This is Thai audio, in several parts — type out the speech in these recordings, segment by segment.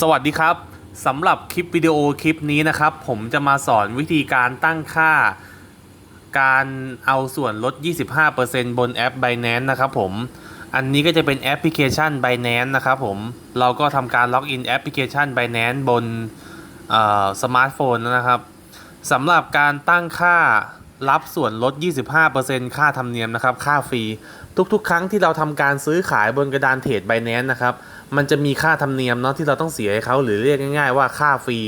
สวัสดีครับสำหรับคลิปวิดีโอคลิปนี้นะครับ ผมจะมาสอนวิธีการตั้งค่า การเอาส่วนลด 25%บนแอป Binance นะครับผม อันนี้ก็จะเป็นแอปพลิเคชัน Binance นะครับผม เราก็ทำการล็อกอินแอปพลิเคชัน Binance บนสมาร์ทโฟนนะครับสำหรับการตั้งค่า รับส่วนลด 25%ค่าธรรมเนียมนะครับ ค่าฟรี ทุกๆ ครั้งที่เราทำการซื้อขายบนกระดานเทรด Binance นะครับ มันจะมีค่าธรรมเนียมเนาะที่เราต้องเสียให้เขาหรือเรียกง่ายๆว่าค่าฟรี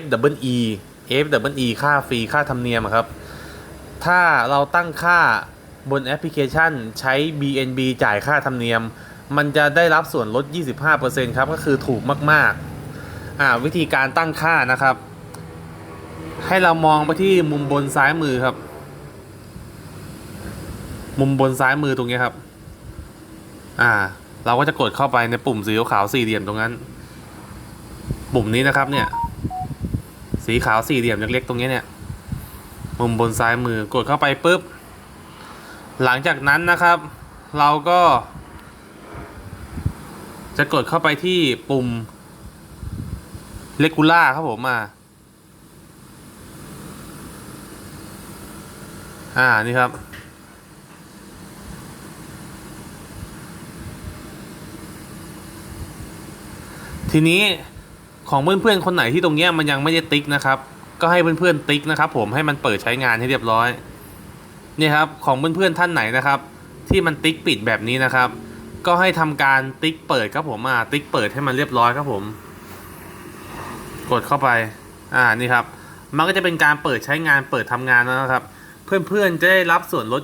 F W E F W E ค่าฟรี ค่าธรรมเนียมครับ ถ้าเราตั้งค่าบนแอปพลิเคชันใช้ BNB จ่ายค่าธรรมเนียม มันจะได้รับส่วนลด 25%ครับ ก็คือถูกมากๆ อ่าวิธีการตั้งค่านะครับ ให้เรามองไปที่มุมบนซ้ายมือครับ มุมบนซ้ายมือตรงนี้ครับ อ่า เราก็จะกดเข้าไปในปุ่มสีขาวสี่เหลี่ยมตรงนั้น ปุ่มนี้นะครับเนี่ย สีขาวสี่เหลี่ยมเล็กๆตรงนี้เนี่ย มุมบนซ้ายมือกดเข้าไปปุ๊บ หลังจากนั้นนะครับ เราก็ จะกดเข้าไปที่ปุ่มเลกูล่าครับผมอ่า อ่า นี่ครับ ทีนี้ของเพื่อนๆคนไหนที่ตรงเนี้ยมันยังไม่ได้ติ๊กนะครับ ก็ให้เพื่อนๆติ๊กนะครับ ผมให้มันเปิดใช้งานให้เรียบร้อย นี่ครับ ของเพื่อนๆท่านไหนนะครับ ที่มันติ๊กปิดแบบนี้นะครับ ก็ให้ทำการติ๊กเปิดครับผมอ่าติ๊กเปิดให้มันเรียบร้อยครับผม กดเข้าไป อ่านี่ครับ มันก็จะเป็นการเปิดใช้งานเปิดทำงานแล้วนะครับ เพื่อนๆจะได้รับส่วนลด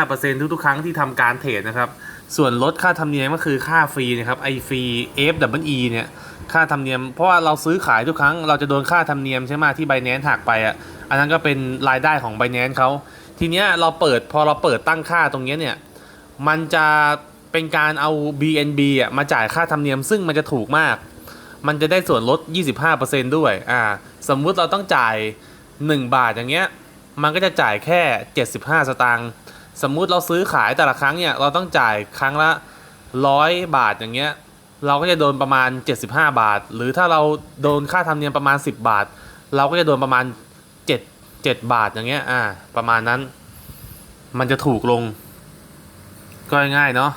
25%ทุกๆ ครั้งที่ทำการเทรดนะครับ ส่วนลดค่าธรรมเนียมก็คือค่าฟรีนะครับไอฟรี F W E เนี่ยค่าธรรมเนียม เพราะว่าเราซื้อขายทุกครั้งเราจะโดนค่าธรรมเนียมใช่ไหมที่ Binance หักไปอะอันนั้นก็เป็นรายได้ของ Binance เขาทีเนี้ยเราเปิดพอเราเปิดตั้งค่าตรงเนี้ยเนี่ยมันจะเป็นการเอา BNB อะมาจ่ายค่าธรรมเนียมซึ่งมันจะถูกมาก มันจะได้ส่วนลด 25%ด้วยอ่าสมมุติเราต้องจ่าย 1 บาทอย่างเงี้ย มันก็จะจ่ายแค่ 75 สตางค์ สมมุติเราซื้อขายแต่ละครั้งเนี่ย เราต้องจ่ายครั้งละ 100 บาทอย่างเงี้ย เราก็จะโดนประมาณ 75 บาท หรือถ้าเราโดนค่าธรรมเนียมประมาณ 10 บาท เราก็จะโดนประมาณ 7 7 บาทอย่างเงี้ย อ่า ประมาณนั้น มันจะถูกลง ก็ง่ายเนาะ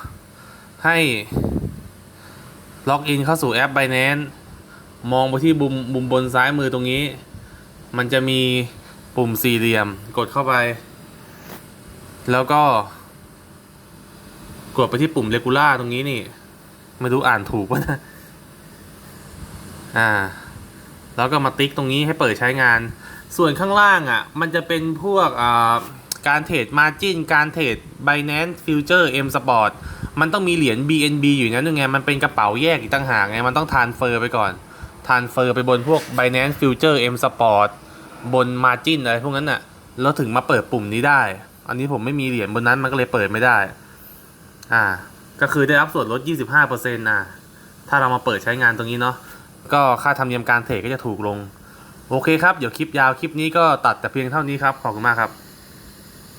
ให้ล็อกอินเข้าสู่แอป Binance มองไปที่มุมมุมบนซ้ายมือตรงนี้ มันจะมี ปุ่มสี่เหลี่ยมกดเข้าไป แล้วก็ กดไปที่ปุ่ม regular ตรงนี้นี่ ไม่รู้อ่านถูกป่ะนะอ่า แล้วก็มาติ๊กตรงนี้ให้เปิดใช้งาน ส่วนข้างล่างอะ มันจะเป็นพวกอ่าการเทรด margin การเทรด Binance Future M Sport มันต้องมีเหรียญ BNB อยู่นั้นยังไง มันเป็นกระเป๋าแยกอีกต่างหากไง มันต้องทานเฟอร์ไปก่อน ทานเฟอร์ไปบนพวก Binance Future M Sport บนมาจิ้นอะไรพวกนั้นน่ะ แล้วถึงมาเปิดปุ่มนี้ได้ อันนี้ผมไม่มีเหรียญบนนั้นมันก็เลยเปิดไม่ได้ อ่า ก็คือได้รับส่วนลด 25%นะถ้าเรามาเปิดใช้งานตรงนี้เนาะ ก็ค่าธรรมเนียมการเทรดก็จะถูกลง โอเคครับ เดี๋ยวคลิปยาวคลิปนี้ก็ตัดแต่เพียงเท่านี้ครับ ขอบคุณมากครับ